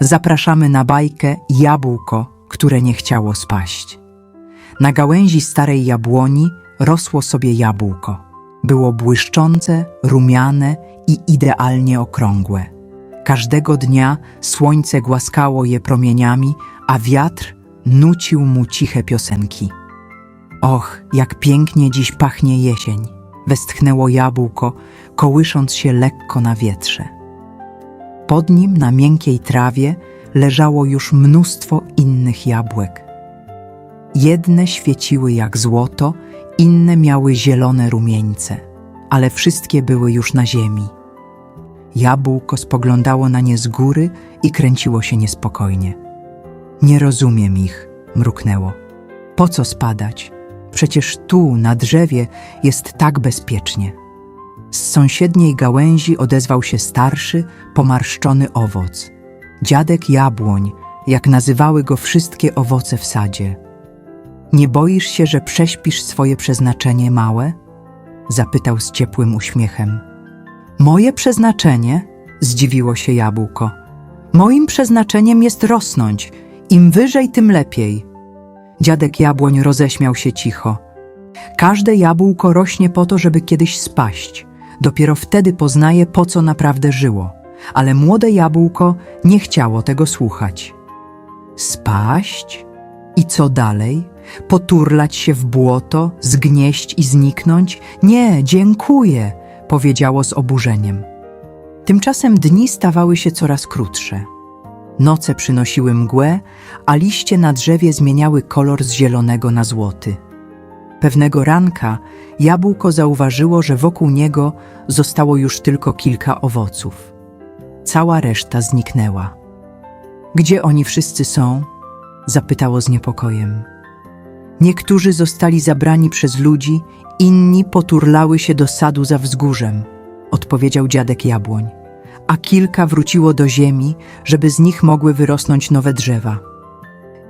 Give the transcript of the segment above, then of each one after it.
zapraszamy na bajkę Jabłko, które nie chciało spaść. Na gałęzi starej jabłoni rosło sobie jabłko. Było błyszczące, rumiane i idealnie okrągłe. Każdego dnia słońce głaskało je promieniami, a wiatr nucił mu ciche piosenki. Och, jak pięknie dziś pachnie jesień! Westchnęło jabłko, kołysząc się lekko na wietrze. Pod nim na miękkiej trawie leżało już mnóstwo innych jabłek. Jedne świeciły jak złoto, inne miały zielone rumieńce, ale wszystkie były już na ziemi. Jabłko spoglądało na nie z góry i kręciło się niespokojnie. Nie rozumiem ich, mruknęło. Po co spadać? Przecież tu, na drzewie, jest tak bezpiecznie. Z sąsiedniej gałęzi odezwał się starszy, pomarszczony owoc. Dziadek jabłoń, jak nazywały go wszystkie owoce w sadzie. Nie boisz się, że prześpisz swoje przeznaczenie małe? Zapytał z ciepłym uśmiechem. Moje przeznaczenie? Zdziwiło się jabłko. Moim przeznaczeniem jest rosnąć. Im wyżej, tym lepiej. Dziadek jabłoń roześmiał się cicho. Każde jabłko rośnie po to, żeby kiedyś spaść. Dopiero wtedy poznaje, po co naprawdę żyło. Ale młode jabłko nie chciało tego słuchać. Spaść? I co dalej? Poturlać się w błoto, zgnieść i zniknąć? Nie, dziękuję, powiedziało z oburzeniem. Tymczasem dni stawały się coraz krótsze. Noce przynosiły mgłę, a liście na drzewie zmieniały kolor z zielonego na złoty. Pewnego ranka jabłko zauważyło, że wokół niego zostało już tylko kilka owoców. Cała reszta zniknęła. Gdzie oni wszyscy są? zapytało z niepokojem. Niektórzy zostali zabrani przez ludzi, inni poturlały się do sadu za wzgórzem, odpowiedział dziadek jabłoń, a kilka wróciło do ziemi, żeby z nich mogły wyrosnąć nowe drzewa.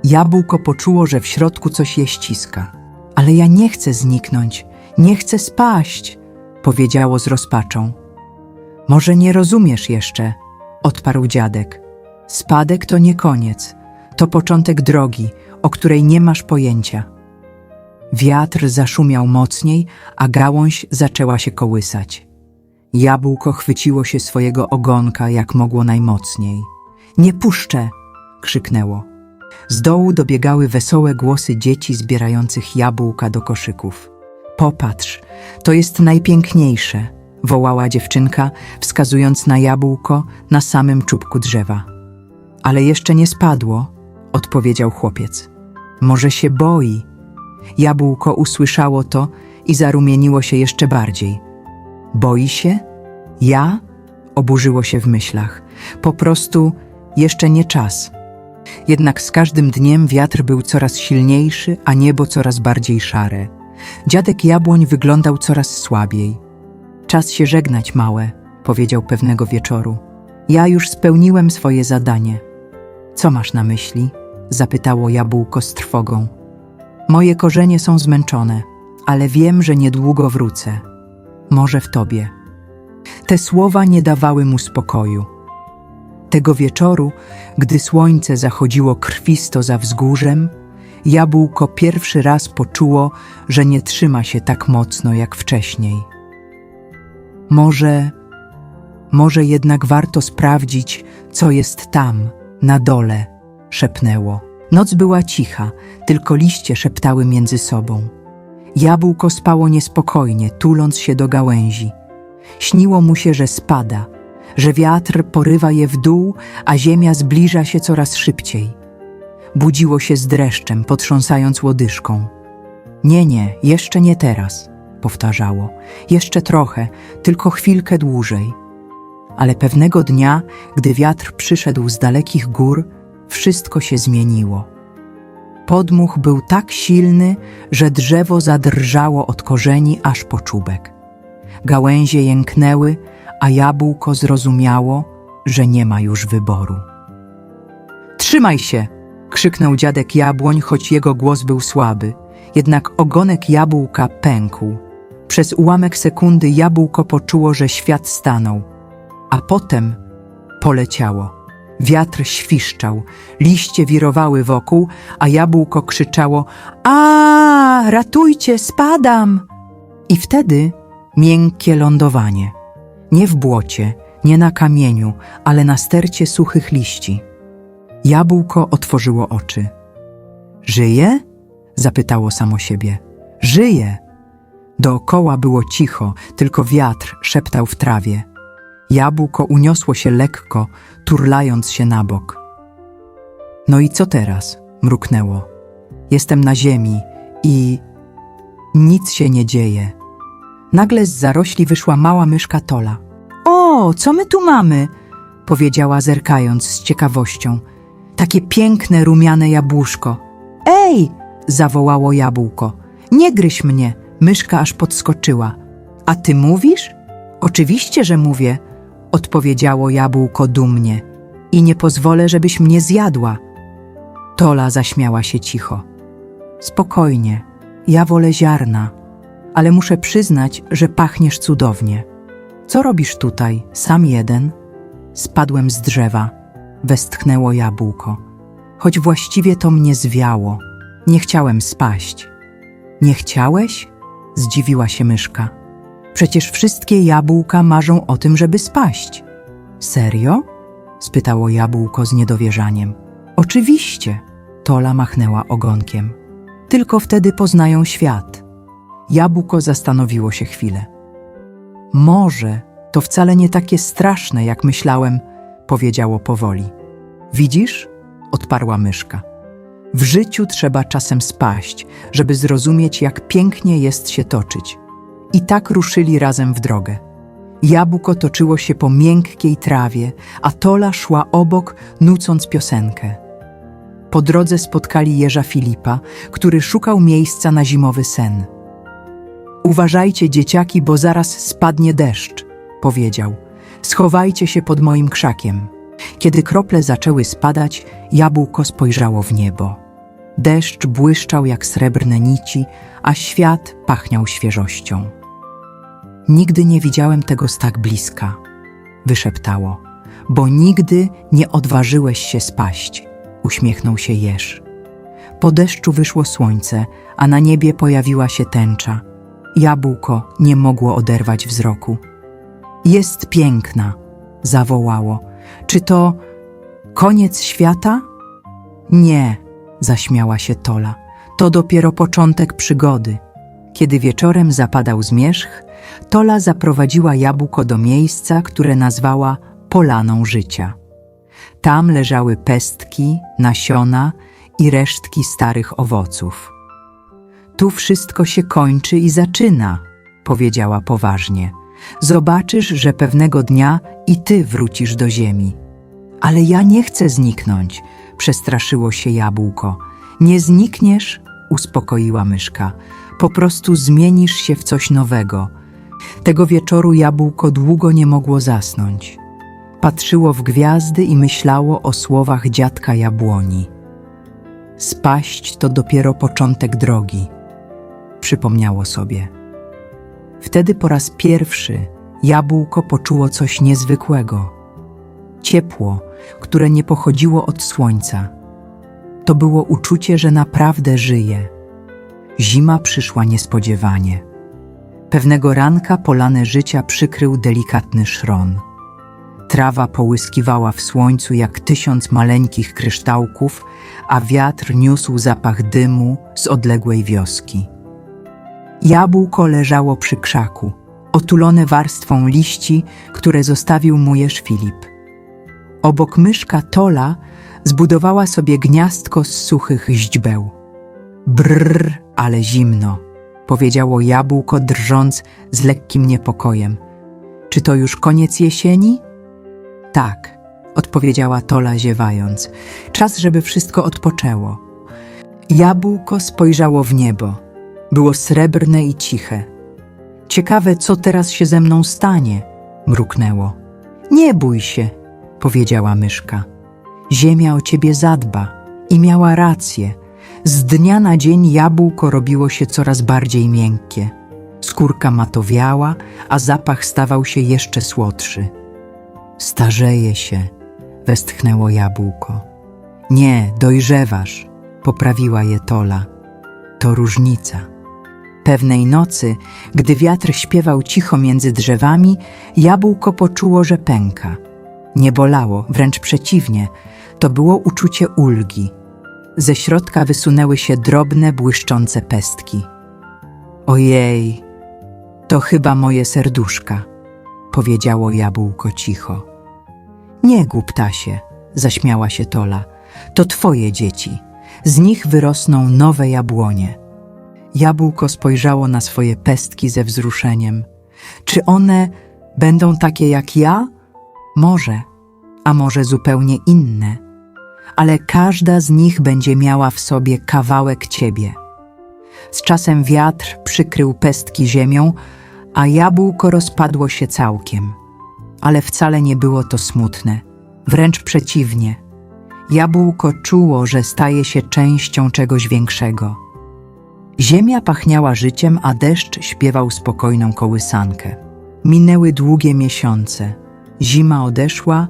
Jabłko poczuło, że w środku coś je ściska. Ale ja nie chcę zniknąć, nie chcę spaść, powiedziało z rozpaczą. Może nie rozumiesz jeszcze, odparł dziadek. Spadek to nie koniec, to początek drogi, o której nie masz pojęcia. Wiatr zaszumiał mocniej, a gałąź zaczęła się kołysać. Jabłko chwyciło się swojego ogonka jak mogło najmocniej. Nie puszczę! krzyknęło. Z dołu dobiegały wesołe głosy dzieci zbierających jabłka do koszyków. Popatrz, to jest najpiękniejsze, wołała dziewczynka, wskazując na jabłko na samym czubku drzewa. Ale jeszcze nie spadło, odpowiedział chłopiec. Może się boi. Jabłko usłyszało to i zarumieniło się jeszcze bardziej. Boi się? Ja? Oburzyło się w myślach. Po prostu jeszcze nie czas. Jednak z każdym dniem wiatr był coraz silniejszy, a niebo coraz bardziej szare. Dziadek jabłoń wyglądał coraz słabiej. Czas się żegnać, małe, powiedział pewnego wieczoru. Ja już spełniłem swoje zadanie. Co masz na myśli? zapytało jabłko z trwogą. Moje korzenie są zmęczone, ale wiem, że niedługo wrócę. Może w tobie. Te słowa nie dawały mu spokoju. Tego wieczoru, gdy słońce zachodziło krwisto za wzgórzem, jabłko pierwszy raz poczuło, że nie trzyma się tak mocno jak wcześniej. Może, może jednak warto sprawdzić, co jest tam, na dole, szepnęło. Noc była cicha, tylko liście szeptały między sobą. Jabłko spało niespokojnie, tuląc się do gałęzi. Śniło mu się, że spada, że wiatr porywa je w dół, a ziemia zbliża się coraz szybciej. Budziło się z dreszczem, potrząsając łodyżką. Nie, nie, jeszcze nie teraz, powtarzało. Jeszcze trochę, tylko chwilkę dłużej. Ale pewnego dnia, gdy wiatr przyszedł z dalekich gór, wszystko się zmieniło. Podmuch był tak silny, że drzewo zadrżało od korzeni aż po czubek. Gałęzie jęknęły, a jabłko zrozumiało, że nie ma już wyboru. Trzymaj się! krzyknął dziadek jabłoń, choć jego głos był słaby. Jednak ogonek jabłka pękł. Przez ułamek sekundy jabłko poczuło, że świat stanął, a potem poleciało. Wiatr świszczał, liście wirowały wokół, a jabłko krzyczało: A, ratujcie, spadam! I wtedy miękkie lądowanie. Nie w błocie, nie na kamieniu, ale na stercie suchych liści. Jabłko otworzyło oczy. Żyje? zapytało samo siebie. Żyje! Dookoła było cicho, tylko wiatr szeptał w trawie. Jabłko uniosło się lekko, turlając się na bok. No i co teraz? mruknęło. Jestem na ziemi i nic się nie dzieje. Nagle z zarośli wyszła mała myszka Tola. O, co my tu mamy? powiedziała zerkając z ciekawością. Takie piękne, rumiane jabłuszko. Ej! zawołało jabłko. Nie gryź mnie! Myszka aż podskoczyła. A ty mówisz? Oczywiście, że mówię, odpowiedziało jabłko dumnie. I nie pozwolę, żebyś mnie zjadła. Tola zaśmiała się cicho. Spokojnie, ja wolę ziarna, ale muszę przyznać, że pachniesz cudownie. Co robisz tutaj, sam jeden? Spadłem z drzewa, westchnęło jabłko. Choć właściwie to mnie zwiało. Nie chciałem spaść. Nie chciałeś? Zdziwiła się myszka. Przecież wszystkie jabłka marzą o tym, żeby spaść. Serio? spytało jabłko z niedowierzaniem. Oczywiście, Tola machnęła ogonkiem. Tylko wtedy poznają świat. Jabłko zastanowiło się chwilę. Może to wcale nie takie straszne, jak myślałem, powiedziało powoli. Widzisz? odparła myszka. W życiu trzeba czasem spaść, żeby zrozumieć, jak pięknie jest się toczyć. I tak ruszyli razem w drogę. Jabłko toczyło się po miękkiej trawie, a Tola szła obok, nucąc piosenkę. Po drodze spotkali jeża Filipa, który szukał miejsca na zimowy sen. Uważajcie, dzieciaki, bo zaraz spadnie deszcz, powiedział. Schowajcie się pod moim krzakiem. Kiedy krople zaczęły spadać, jabłko spojrzało w niebo. Deszcz błyszczał jak srebrne nici, a świat pachniał świeżością. Nigdy nie widziałem tego z tak bliska, wyszeptało, bo nigdy nie odważyłeś się spaść, uśmiechnął się jeż. Po deszczu wyszło słońce, a na niebie pojawiła się tęcza. Jabłko nie mogło oderwać wzroku. Jest piękna, zawołało. Czy to koniec świata? Nie, zaśmiała się Tola. To dopiero początek przygody. Kiedy wieczorem zapadał zmierzch, Tola zaprowadziła jabłko do miejsca, które nazwała Polaną Życia. Tam leżały pestki, nasiona i resztki starych owoców. Tu wszystko się kończy i zaczyna, powiedziała poważnie. Zobaczysz, że pewnego dnia i ty wrócisz do ziemi. Ale ja nie chcę zniknąć, przestraszyło się jabłko. Nie znikniesz, uspokoiła myszka. Po prostu zmienisz się w coś nowego. Tego wieczoru jabłko długo nie mogło zasnąć. Patrzyło w gwiazdy i myślało o słowach dziadka jabłoni. Spaść to dopiero początek drogi, przypomniało sobie. Wtedy po raz pierwszy jabłko poczuło coś niezwykłego. Ciepło, które nie pochodziło od słońca. To było uczucie, że naprawdę żyje. Zima przyszła niespodziewanie. Pewnego ranka polane życia przykrył delikatny szron. Trawa połyskiwała w słońcu jak tysiąc maleńkich kryształków, a wiatr niósł zapach dymu z odległej wioski. Jabłko leżało przy krzaku, otulone warstwą liści, które zostawił mu jeż Filip. Obok myszka Tola zbudowała sobie gniazdko z suchych źdźbeł. Brrr, ale zimno, powiedziało jabłko, drżąc z lekkim niepokojem. Czy to już koniec jesieni? Tak, odpowiedziała Tola ziewając. Czas, żeby wszystko odpoczęło. Jabłko spojrzało w niebo. Było srebrne i ciche. Ciekawe, co teraz się ze mną stanie, mruknęło. Nie bój się, powiedziała myszka. Ziemia o ciebie zadba i miała rację. Z dnia na dzień jabłko robiło się coraz bardziej miękkie. Skórka matowiała, a zapach stawał się jeszcze słodszy. Starzeje się, westchnęło jabłko. Nie, dojrzewasz, poprawiła je Tola. To różnica. Pewnej nocy, gdy wiatr śpiewał cicho między drzewami, jabłko poczuło, że pęka. Nie bolało, wręcz przeciwnie, to było uczucie ulgi. Ze środka wysunęły się drobne, błyszczące pestki. Ojej, to chyba moje serduszka, powiedziało jabłko cicho. Nie, głuptasie, zaśmiała się Tola. To twoje dzieci. Z nich wyrosną nowe jabłonie. Jabłko spojrzało na swoje pestki ze wzruszeniem. Czy one będą takie jak ja? Może, a może zupełnie inne. Ale każda z nich będzie miała w sobie kawałek ciebie. Z czasem wiatr przykrył pestki ziemią, a jabłko rozpadło się całkiem. Ale wcale nie było to smutne, wręcz przeciwnie. Jabłko czuło, że staje się częścią czegoś większego. Ziemia pachniała życiem, a deszcz śpiewał spokojną kołysankę. Minęły długie miesiące. Zima odeszła,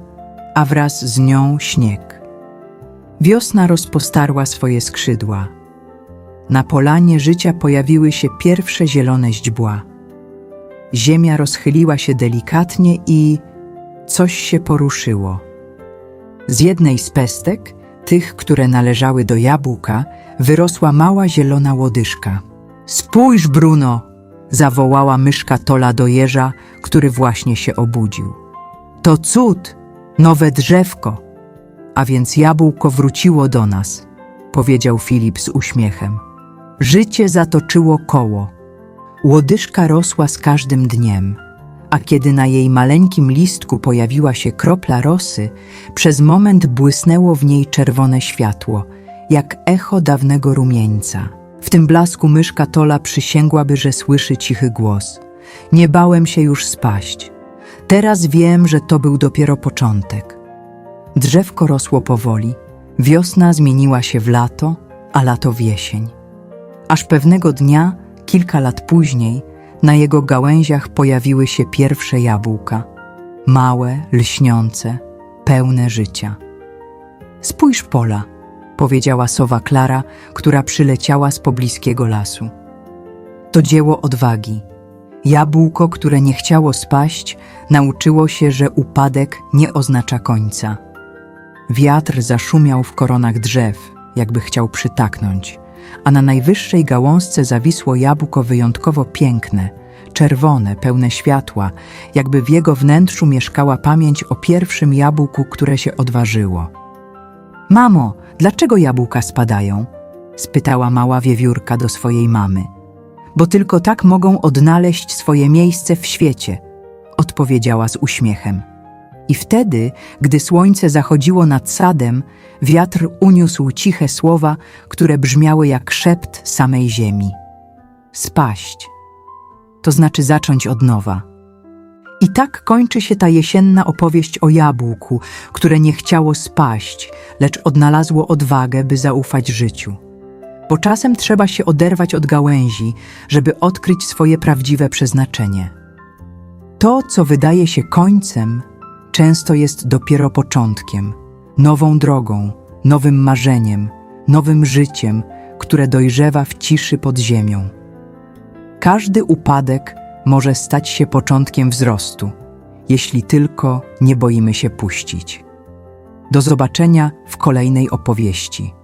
a wraz z nią śnieg. Wiosna rozpostarła swoje skrzydła. Na polanie życia pojawiły się pierwsze zielone źdźbła. Ziemia rozchyliła się delikatnie i coś się poruszyło. Z jednej z pestek, tych, które należały do jabłka, wyrosła mała zielona łodyżka. Spójrz, Bruno! zawołała myszka Tola do jeża, który właśnie się obudził. To cud! Nowe drzewko! A więc jabłko wróciło do nas, powiedział Filip z uśmiechem. Życie zatoczyło koło. Łodyżka rosła z każdym dniem, a kiedy na jej maleńkim listku pojawiła się kropla rosy, przez moment błysnęło w niej czerwone światło, jak echo dawnego rumieńca. W tym blasku myszka Tola przysięgłaby, że słyszy cichy głos. Nie bałem się już spaść. Teraz wiem, że to był dopiero początek. Drzewko rosło powoli, wiosna zmieniła się w lato, a lato w jesień. Aż pewnego dnia, kilka lat później, na jego gałęziach pojawiły się pierwsze jabłka. Małe, lśniące, pełne życia. Spójrz pola, powiedziała sowa Klara, która przyleciała z pobliskiego lasu. To dzieło odwagi. Jabłko, które nie chciało spaść, nauczyło się, że upadek nie oznacza końca. Wiatr zaszumiał w koronach drzew, jakby chciał przytaknąć, a na najwyższej gałązce zawisło jabłko wyjątkowo piękne, czerwone, pełne światła, jakby w jego wnętrzu mieszkała pamięć o pierwszym jabłku, które się odważyło. Mamo, dlaczego jabłka spadają? spytała mała wiewiórka do swojej mamy. Bo tylko tak mogą odnaleźć swoje miejsce w świecie, odpowiedziała z uśmiechem. I wtedy, gdy słońce zachodziło nad sadem, wiatr uniósł ciche słowa, które brzmiały jak szept samej ziemi. Spaść. To znaczy zacząć od nowa. I tak kończy się ta jesienna opowieść o jabłku, które nie chciało spaść, lecz odnalazło odwagę, by zaufać życiu. Bo czasem trzeba się oderwać od gałęzi, żeby odkryć swoje prawdziwe przeznaczenie. To, co wydaje się końcem, często jest dopiero początkiem, nową drogą, nowym marzeniem, nowym życiem, które dojrzewa w ciszy pod ziemią. Każdy upadek może stać się początkiem wzrostu, jeśli tylko nie boimy się puścić. Do zobaczenia w kolejnej opowieści.